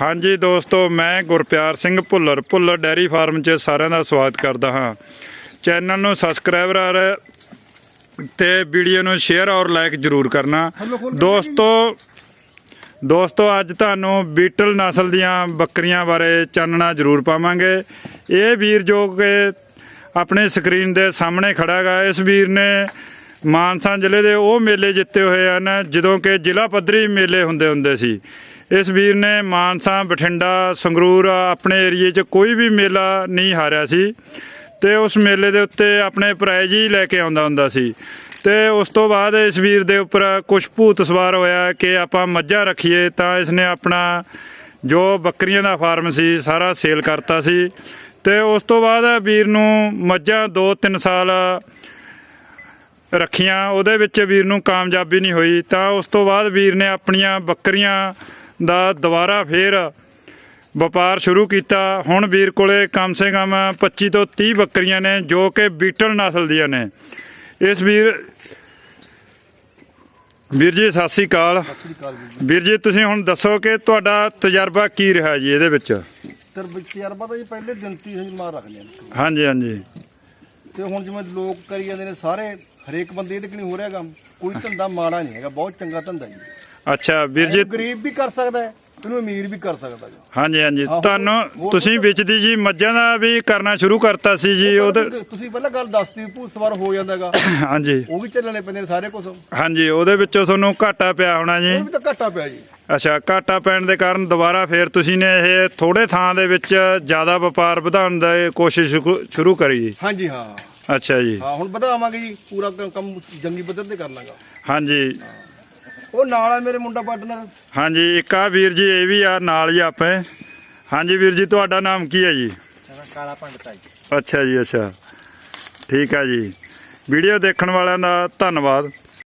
ਹਾਂਜੀ ਦੋਸਤੋ ਮੈਂ ਗੁਰਪਿਆਰ ਸਿੰਘ ਭੁੱਲਰ ਭੁੱਲਰ ਡੈਰੀ ਫਾਰਮ 'ਚ ਸਾਰਿਆਂ ਦਾ ਸਵਾਗਤ ਕਰਦਾ ਹਾਂ। ਚੈਨਲ ਨੂੰ ਸਬਸਕ੍ਰਾਈਬਰ ਤੇ ਵੀਡੀਓ ਨੂੰ ਸ਼ੇਅਰ ਔਰ ਲਾਈਕ ਜਰੂਰ ਕਰਨਾ। ਦੋਸਤੋ ਦੋਸਤੋ ਅੱਜ ਤੁਹਾਨੂੰ ਬੀਟਲ ਨਸਲ ਦੀਆਂ ਬੱਕਰੀਆਂ ਬਾਰੇ ਚਾਨਣਾ ਜ਼ਰੂਰ ਪਾਵਾਂਗੇ। ਇਹ ਵੀਰ ਜੋ ਕਿ ਆਪਣੇ ਸਕਰੀਨ ਦੇ ਸਾਹਮਣੇ ਖੜਾ ਹੈਗਾ ਇਸ ਵੀਰ ਨੇ ਮਾਨਸਾ ਜ਼ਿਲ੍ਹੇ ਦੇ ਉਹ ਮੇਲੇ ਜਿੱਤੇ ਹੋਏ ਹਨ, ਜਦੋਂ ਕਿ ਜ਼ਿਲ੍ਹਾ ਪੱਧਰੀ ਮੇਲੇ ਹੁੰਦੇ ਹੁੰਦੇ ਸੀ। ਇਸ ਵੀਰ ਨੇ ਮਾਨਸਾ, ਬਠਿੰਡਾ, ਸੰਗਰੂਰ ਆਪਣੇ ਏਰੀਏ 'ਚ ਕੋਈ ਵੀ ਮੇਲਾ ਨਹੀਂ ਹਾਰਿਆ ਸੀ ਤੇ ਉਸ ਮੇਲੇ ਦੇ ਉੱਤੇ ਆਪਣੇ ਪ੍ਰਾਈਜ਼ ਹੀ ਲੈ ਕੇ ਆਉਂਦਾ ਹੁੰਦਾ ਸੀ। ਤੇ ਉਸ ਤੋਂ ਬਾਅਦ ਇਸ ਵੀਰ ਦੇ ਉੱਪਰ ਕੁਝ ਭੂਤ ਸਵਾਰ ਹੋਇਆ ਕਿ ਆਪਾਂ ਮੱਝਾਂ ਰੱਖੀਏ ਤਾਂ ਇਸਨੇ ਆਪਣਾ ਜੋ ਬੱਕਰੀਆਂ ਦਾ ਫਾਰਮ ਸੀ ਸਾਰਾ ਸੇਲ ਕਰਤਾ ਸੀ। ਤੇ ਉਸ ਤੋਂ ਬਾਅਦ ਵੀਰ ਨੂੰ ਮੱਝਾਂ 2-3 ਸਾਲ ਰੱਖੀਆਂ। ਉਹਦੇ ਵਿੱਚ ਵੀਰ ਨੂੰ ਕਾਮਯਾਬੀ ਨਹੀਂ ਹੋਈ। ਤਾਂ ਉਸ ਤੋਂ ਬਾਅਦ ਵੀਰ ਨੇ ਆਪਣੀਆਂ ਬੱਕਰੀਆਂ ਦਾ ਦੁਬਾਰਾ ਫੇਰ ਵਪਾਰ ਸ਼ੁਰੂ ਕੀਤਾ। ਹੁਣ ਵੀਰ ਕੋਲੇ ਕਮ ਸੇ ਕਮ 25 ਤੋਂ 30 ਬੱਕਰੀਆਂ ਨੇ ਜੋ ਕਿ ਬੀਟਲ ਨਸਲ ਦੀਆਂ ਨੇ। ਇਸ ਵੀਰ ਵੀਰ ਜੀ ਸਤਿ ਸ੍ਰੀ ਅਕਾਲ। ਵੀਰ ਜੀ। ਤੁਸੀਂ ਹੁਣ ਦੱਸੋ ਕਿ ਤੁਹਾਡਾ ਤਜਰਬਾ ਕੀ ਰਿਹਾ ਜੀ ਇਹਦੇ ਵਿੱਚ? ਤਜਰਬਾ ਤਾਂ ਜੀ ਪਹਿਲੇ ਦਿਨ ਤੀ ਹੀ ਮਾਰ ਰੱਖ ਲਿਆ ਹਾਂਜੀ ਹਾਂਜੀ। ਤੇ ਹੁਣ ਜਿਵੇਂ ਲੋਕ ਕਰੀ ਜਾਂਦੇ ਨੇ ਸਾਰੇ ਹਰੇਕ ਬੰਦੇ ਇਹਦੇ ਕਿ ਨਹੀਂ ਹੋ ਰਿਹਾ ਕੰਮ? ਕੋਈ ਧੰਦਾ ਮਾੜਾ ਨਹੀਂ ਹੈਗਾ ਬਹੁਤ ਚੰਗਾ ਧੰਦਾ ਜੀ। ਅੱਛਾ ਵੀਰ ਜੀ। ਗਰੀਬ ਵੀ ਕਰ ਸਕਦਾ ਹੈ ਇਹਨੂੰ ਅਮੀਰ ਵੀ ਕਰ ਸਕਦਾ ਜੀ। ਹਾਂਜੀ ਹਾਂਜੀ। ਤੁਹਾਨੂੰ ਤੁਸੀਂ ਵਿੱਚ ਦੀ ਜੀ ਮੱਝਾਂ ਦਾ ਵੀ ਕਰਨਾ ਸ਼ੁਰੂ ਕਰਤਾ ਸੀ ਜੀ ਉਹਦੇ ਤੁਸੀਂ ਪਹਿਲਾਂ ਗੱਲ ਦੱਸਤੀ ਭੂਤ ਸਵਾਰ ਹੋ ਜਾਂਦਾਗਾ ਹਾਂਜੀ। ਉਹ ਵੀ ਚੱਲਣੇ ਪੈਂਦੇ ਨੇ ਸਾਰੇ ਕੁਝ ਉਹ ਹਾਂਜੀ ਉਹਦੇ ਵਿੱਚੋਂ ਤੁਹਾਨੂੰ ਘਾਟਾ ਪਿਆ ਹੋਣਾ ਜੀ। ਵੀ ਤਾਂ ਘਾਟਾ ਪਿਆ ਜੀ। ਅੱਛਾ ਘਾਟਾ ਪੈਣ ਦੇ ਕਾਰਨ ਦੁਬਾਰਾ ਫੇਰ ਤੁਸੀਂ ਨੇ ਇਹ ਥੋੜੇ ਥਾਂ ਦੇ ਵਿੱਚ ਜ਼ਿਆਦਾ ਵਪਾਰ ਵਧਾਉਣ ਦੀ ਕੋਸ਼ਿਸ਼ ਸ਼ੁਰੂ- ਕਰੀ ਜੀ? ਹਾਂਜੀ ਹਾਂ। ਅੱਛਾ ਜੀ। ਹਾਂ ਹੁਣ ਵਧਾਵਾਂਗੇ ਜੀ ਪੂਰਾ ਕੰਮ ਜੰਗੀ ਪੱਧਰ ਤੇ ਕਰ ਲਾਂਗਾ। ਹਾਂਜੀ। ਉਹ ਨਾਲ ਆ ਮੇਰੇ ਮੁੰਡਾ ਪਾਰਟਨਰ। ਹਾਂਜੀ ਇੱਕ ਆ ਵੀਰ ਜੀ ਇਹ ਵੀ ਆ ਨਾਲ ਹੀ ਆਪੇ। ਹਾਂਜੀ ਵੀਰ ਜੀ ਤੁਹਾਡਾ ਨਾਮ ਕੀ ਹੈ ਜੀ? ਕਾਲਾ ਪੰਡਤਾ ਜੀ। ਅੱਛਾ ਜੀ ਅੱਛਾ। ਠੀਕ ਆ ਜੀ। ਵੀਡੀਓ ਦੇਖਣ ਵਾਲਿਆਂ ਦਾ ਧੰਨਵਾਦ।